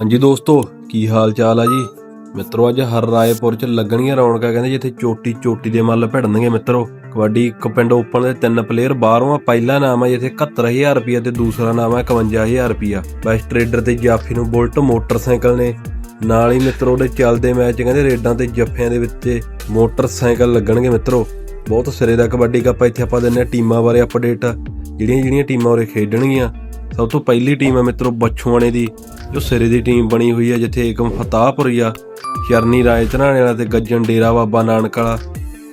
ਹਾਂਜੀ ਦੋਸਤੋ, ਕੀ ਹਾਲ ਚਾਲ ਆ ਜੀ? ਮਿੱਤਰੋ, ਅੱਜ ਹਰ ਰਾਏਪੁਰ ਚ ਲੱਗਣਗੀਆਂ ਰੌਣਕਾਂ, ਕਹਿੰਦੇ ਜਿੱਥੇ ਚੋਟੀ ਚੋਟੀ ਦੇ ਮੱਲ ਭਿੜਨਗੇ ਮਿੱਤਰੋ। ਕਬੱਡੀ ਇੱਕ ਓਪਨ ਦੇ ਤਿੰਨ ਪਲੇਅਰ ਬਾਹਰੋਂ ਆ, ਪਹਿਲਾ ਨਾਮ ਆ ਜਿੱਥੇ 71000 ਰੁਪਿਆ ਤੇ ਦੂਸਰਾ ਨਾਮ ਆ 51000 ਰੁਪਿਆ ਬੈਸਟ ਟ੍ਰੇਡਰ ਤੇ ਜਾਫੀ ਨੂੰ ਬੁਲਟ ਮੋਟਰਸਾਈਕਲ ਨੇ। ਨਾਲ ਹੀ ਮਿੱਤਰੋ ਦੇ ਚੱਲਦੇ ਮੈਚ, ਕਹਿੰਦੇ ਰੇਡਾਂ ਤੇ ਜੱਫਿਆਂ ਦੇ ਵਿੱਚ ਮੋਟਰਸਾਈਕਲ ਲੱਗਣਗੇ ਮਿੱਤਰੋ। ਬਹੁਤ ਸਿਰੇ ਦਾ ਕਬੱਡੀ ਕੱਪ ਇੱਥੇ ਆਪਾਂ ਦਿੰਨੇ ਆ ਟੀਮਾਂ ਬਾਰੇ ਅਪਡੇਟ ਜਿਹੜੀਆਂ ਜਿਹੜੀਆਂ ਟੀਮਾਂ ਉਰੇ ਖੇਡਣਗੀਆਂ, ਸਭ ਤੋਂ ਪਹਿਲੀ ਟੀਮ ਆ ਮਿੱਤਰੋ, ਬਛੂਆਣੇ ਦੀ। ਜੋ ਸਿਰੇ ਦੀ ਟੀਮ ਬਣੀ ਹੋਈ ਹੈ ਜਿੱਥੇ ਏਕਮ ਫਤਾਹਪੁਰੀਆ ਸ਼ਰਨੀ ਰਾਏ ਧਨਾਣੇ ਵਾਲਾ ਤੇ ਗੱਜਣ ਡੇਰਾ ਬਾਬਾ ਨਾਨਕ ਵਾਲਾ,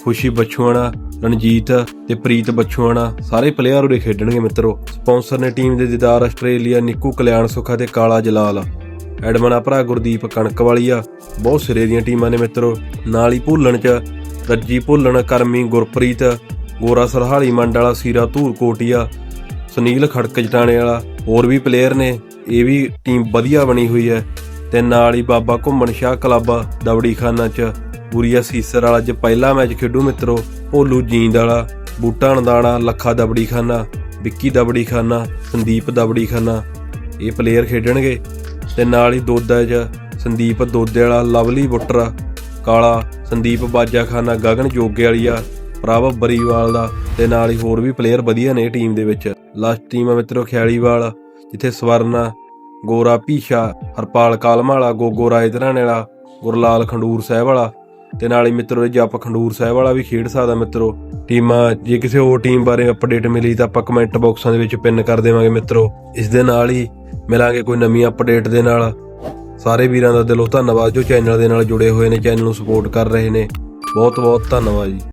ਖੁਸ਼ੀ ਬਛੂਆਣਾ, ਰਣਜੀਤ ਤੇ ਪ੍ਰੀਤ ਬਛੂਆਣਾ, ਸਾਰੇ ਪਲੇਅਰ ਉਰੇ ਖੇਡਣਗੇ ਮਿੱਤਰੋ। ਸਪਾਂਸਰ ਨੇ ਟੀਮ ਦੇ ਦੀਦਾਰ ਆਸਟ੍ਰੇਲੀਆ ਨਿੱਕੂ ਕਲਿਆਣ ਸੁਖਾ ਤੇ ਕਾਲਾ ਜਲਾਲ। ਐਡਮਨਾ ਭਰਾ ਗੁਰਦੀਪ ਕਣਕ ਵਾਲੀਆ ਬਹੁਤ ਸਿਰੇ ਦੀਆਂ ਟੀਮਾਂ ਨੇ ਮਿੱਤਰੋ। ਨਾਲ ਹੀ ਭੁੱਲਣ ਚ ਰੱਜੀ ਭੁੱਲਣ, ਕਰਮੀ ਗੁਰਪ੍ਰੀਤ, ਗੋਰਾ ਸਰਹਾਲੀ ਮੰਡ ਵਾਲਾ ਸੀਰਾ ਧੂਰ ਕੋਟੀਆ, ਸੁਨੀਲ ਖੜਕ ਜਟਾਣੇ ਵਾਲਾ, ਹੋਰ ਵੀ ਪਲੇਅਰ ਨੇ। ਇਹ ਵੀ ਟੀਮ ਵਧੀਆ ਬਣੀ ਹੋਈ ਹੈ ਤੇ ਨਾਲ ਹੀ ਬਾਬਾ ਘੁੰਮਣ ਸ਼ਾਹ ਕਲੱਬ ਦਵੜੀ ਖਾਨਾ ਚ ਬੁਰੀਆ ਸੀਸਰ ਵਾਲਾ ਅੱਜ ਪਹਿਲਾ ਮੈਚ ਖੇਡੂ ਮਿੱਤਰੋ, ਭੋਲੂ ਜੀਂਦ ਵਾਲਾ ਬੂਟਾ ਨਦਾਣਾ, ਲੱਖਾ ਦਵੜੀ ਖਾਨਾ ਵਿੱਕੀ ਦਵੜੀਖਾਨਾ, ਸੰਦੀਪ ਦਵੜੀ ਖਾਨਾ ਇਹ ਪਲੇਅਰ ਖੇਡਣਗੇ ਤੇ ਨਾਲ ਹੀ ਦੋਦਾ ਚ ਸੰਦੀਪ ਦੋਦੇ ਵਾਲਾ ਲਵਲੀ ਬੁੱਟਰ, ਕਾਲਾ ਸੰਦੀਪ ਬਾਜਾਖਾਨਾ, ਗਗਨ ਜੋਗੇ ਵਾਲੀਆ ਪ੍ਰਭ ਬਰੀਵਾਲ ਦਾ ਤੇ ਨਾਲ ਹੀ ਹੋਰ ਵੀ ਪਲੇਅਰ ਵਧੀਆ ਨੇ ਟੀਮ ਦੇ ਵਿੱਚ। ਲਾਸਟ ਟੀਮ ਆ ਮਿੱਤਰੋ ਖਿਆਲੀਵਾਲ। ਜਿੱਥੇ ਸਵਰਨਾ, ਗੋਰਾ ਪੀਸ਼ਾ ਹਰਪਾਲ ਕਾਲਮਾ ਵਾਲਾ ਗੋਗੋ ਰਾਏ ਧਰਾਣੇ ਵਾਲਾ, ਗੁਰਲਾਲ ਖੰਡੂਰ ਸਾਹਿਬ ਵਾਲਾ ਤੇ ਨਾਲ ਹੀ ਮਿੱਤਰੋ, ਇਹ ਜੱਪ ਖੰਡੂਰ ਸਾਹਿਬ ਵਾਲਾ ਵੀ ਖੇਡ ਸਕਦਾ ਮਿੱਤਰੋ, ਟੀਮਾਂ, ਜੇ ਕਿਸੇ ਹੋਰ ਟੀਮ ਬਾਰੇ ਅਪਡੇਟ ਮਿਲੀ ਤਾਂ ਆਪਾਂ ਕਮੈਂਟ ਬਾਕਸਾਂ ਦੇ ਵਿੱਚ ਪਿੰਨ ਕਰ ਦੇਵਾਂਗੇ ਮਿੱਤਰੋ। ਇਸ ਦੇ ਨਾਲ ਹੀ ਮਿਲਾਂਗੇ ਕੋਈ ਨਵੀਂ ਅਪਡੇਟ ਦੇ ਨਾਲ। ਸਾਰੇ ਵੀਰਾਂ ਦਾ ਦਿਲੋਂ ਧੰਨਵਾਦ ਜੋ ਚੈਨਲ ਦੇ ਨਾਲ ਜੁੜੇ ਹੋਏ ਨੇ ਚੈਨਲ ਨੂੰ ਸਪੋਰਟ ਕਰ ਰਹੇ ਨੇ। ਬਹੁਤ ਬਹੁਤ ਧੰਨਵਾਦ ਜੀ।